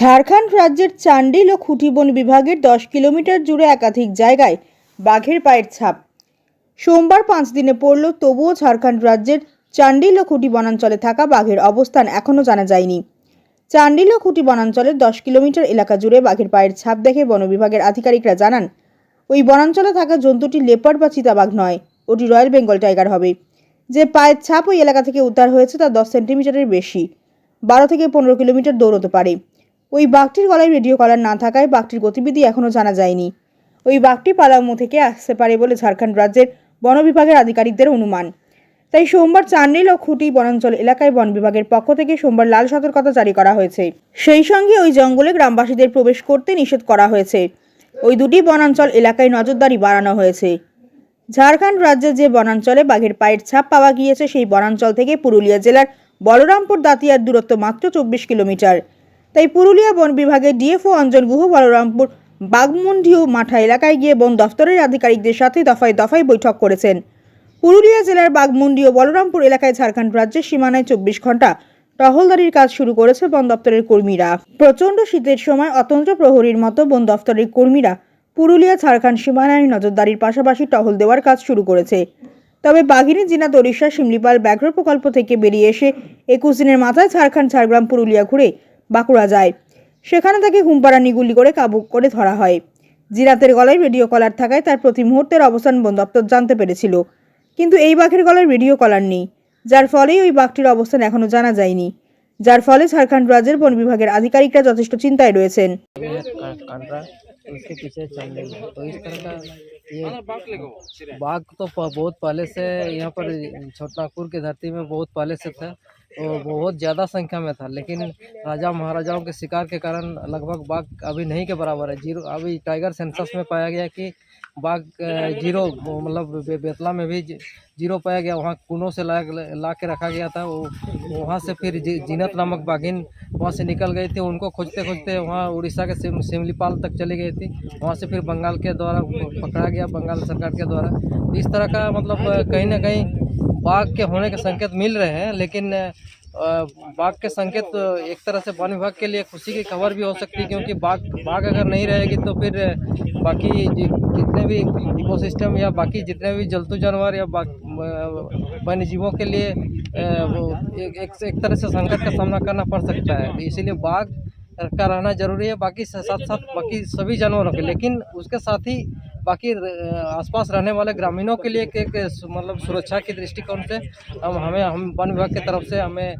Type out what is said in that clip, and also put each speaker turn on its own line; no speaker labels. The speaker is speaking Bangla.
ঝাড়খণ্ড রাজ্যের চান্ডিল ও খুঁটি বন বিভাগের দশ কিলোমিটার জুড়ে একাধিক জায়গায় বাঘের পায়ের ছাপ। সোমবার পাঁচ দিনে পড়ল, তবুও ঝাড়খণ্ড রাজ্যের চান্ডিল ও খুঁটি বনাঞ্চলে থাকা বাঘের অবস্থান এখনও জানা যায়নি। চান্ডিল ও খুঁটি বনাঞ্চলের দশ কিলোমিটার এলাকা জুড়ে বাঘের পায়ের ছাপ দেখে বন বিভাগের আধিকারিকরা জানান, ওই বনাঞ্চলে থাকা জন্তুটি লেপার্ড বা চিতাবাঘ নয়, ওটি রয়্যাল বেঙ্গল টাইগার হবে। যে পায়ের ছাপ ওই এলাকা থেকে উদ্ধার হয়েছে তা দশ সেন্টিমিটারের বেশি, বারো থেকে পনেরো কিলোমিটার দৌড়তে পারে। ওই বাঘটির গলায় রেডিও কলার না থাকায় বাঘটির গতিবিধি এখনও জানা যায়নি। ওই বাঘটি পালামু থেকে আসতে পারে বলে ঝাড়খণ্ড রাজ্যের বন বিভাগের আধিকারিকদের অনুমান। তাই সোমবার চান্ডিল ও খুঁটি বনাঞ্চল এলাকায় বন বিভাগের পক্ষ থেকে সোমবার লাল সতর্কতা জারি করা হয়েছে। সেই সঙ্গে ওই জঙ্গলে গ্রামবাসীদের প্রবেশ করতে নিষেধ করা হয়েছে। ওই দুটি বনাঞ্চল এলাকায় নজরদারি বাড়ানো হয়েছে। ঝাড়খণ্ড রাজ্যের যে বনাঞ্চলে বাঘের পায়ের ছাপ পাওয়া গিয়েছে, সেই বনাঞ্চল থেকে পুরুলিয়া জেলার বলরামপুর দাতিয়ার দূরত্ব মাত্র চব্বিশ কিলোমিটার। তাই পুরুলিয়া বন বিভাগের ডিএফও অঞ্জন গুহ বলরামপুর, বাগমুন্ডিও মাঠা এলাকায় গিয়ে বন দফতরের আধিকারিকদের সাথে দফায় দফায় বৈঠক করেছেন। পুরুলিয়া জেলার বাগমুন্ডি ও বলরামপুর এলাকায় ঝাড়খণ্ড রাজ্যের সীমানায় চব্বিশ ঘণ্টা টহলদারির কাজ শুরু করেছে বন দপ্তরের কর্মীরা। প্রচণ্ড শীতের সময় অতন্ত্র প্রহরীর মতো বন দপ্তরের কর্মীরা পুরুলিয়া ঝাড়খণ্ড সীমানায় নজরদারির পাশাপাশি টহল দেওয়ার কাজ শুরু করেছে। তবে বাঘিনী জিনাত ওড়িশা শিমলিপাল ব্যাঘ্র প্রকল্প থেকে বেরিয়ে এসে একুশ দিনের মাথায় ঝাড়খণ্ড ঝাড়গ্রাম পুরুলিয়া ঘুরে বাঁকুড়া যায় সেখানে তাকে হুমপাড়ানি গুলি করে কাবু করে ধরা হয় জিরাতের গলায় রেডিও কলার থাকায় তার প্রতি মুহূর্তের অবস্থান বন দপ্তর জানতে পেরেছিল কিন্তু এই বাঘের গলায় রেডিও কলার নেই যার ফলেই ওই বাঘটির অবস্থান এখনও জানা যায়নি যার ফলে ঝাড়খণ্ড রাজ্যের বন বিভাগের আধিকারিকরা যথেষ্ট চিন্তায় রয়েছেন
में है का- कांटरा उसके पीछे चंदेल है तो इस तरह का ये बाघ तो प- बहुत पहले से यहाँ पर छोटनागपुर की धरती में बहुत पहले से था तो बहुत ज़्यादा संख्या में था लेकिन राजा महाराजाओं के शिकार के कारण लगभग बाघ अभी नहीं के बराबर है। ज़ीरो अभी टाइगर सेंसस में पाया गया कि बाघ ज़ीरो मतलब बेतला में भी ज़ीरो पाया गया वहाँ कुनों से ला ला के रखा गया था वो वहाँ से फिर जी- जीनत नामक बाघिन वहाँ से निकल गई थी उनको खोजते खोजते वहाँ उड़ीसा के सिम, सिमलीपाल तक चली गई थी वहाँ से फिर बंगाल के द्वारा पकड़ा गया बंगाल सरकार के द्वारा। इस तरह का मतलब कहीं ना कहीं बाघ के होने के संकेत मिल रहे हैं लेकिन बाघ के संकेत एक तरह से वन विभाग के लिए खुशी की खबर भी हो सकती है, क्योंकि बाघ बाघ अगर नहीं रहेगी तो फिर बाकी जितने भी इकोसिस्टम या बाकी जितने भी जलतु जानवर या वन्य जीवों के लिए एक एक तरह से संकट का सामना करना पड़ सकता है। तो इसीलिए बाघ का रहना ज़रूरी है, बाकी साथ साथ बाकी सभी जानवरों के लेकिन उसके साथ ही बाकी आसपास रहने वाले ग्रामीणों के लिए एक मतलब सुरक्षा की दृष्टिकोण से हम, हमें, हम वन विभाग की तरफ़ से हमें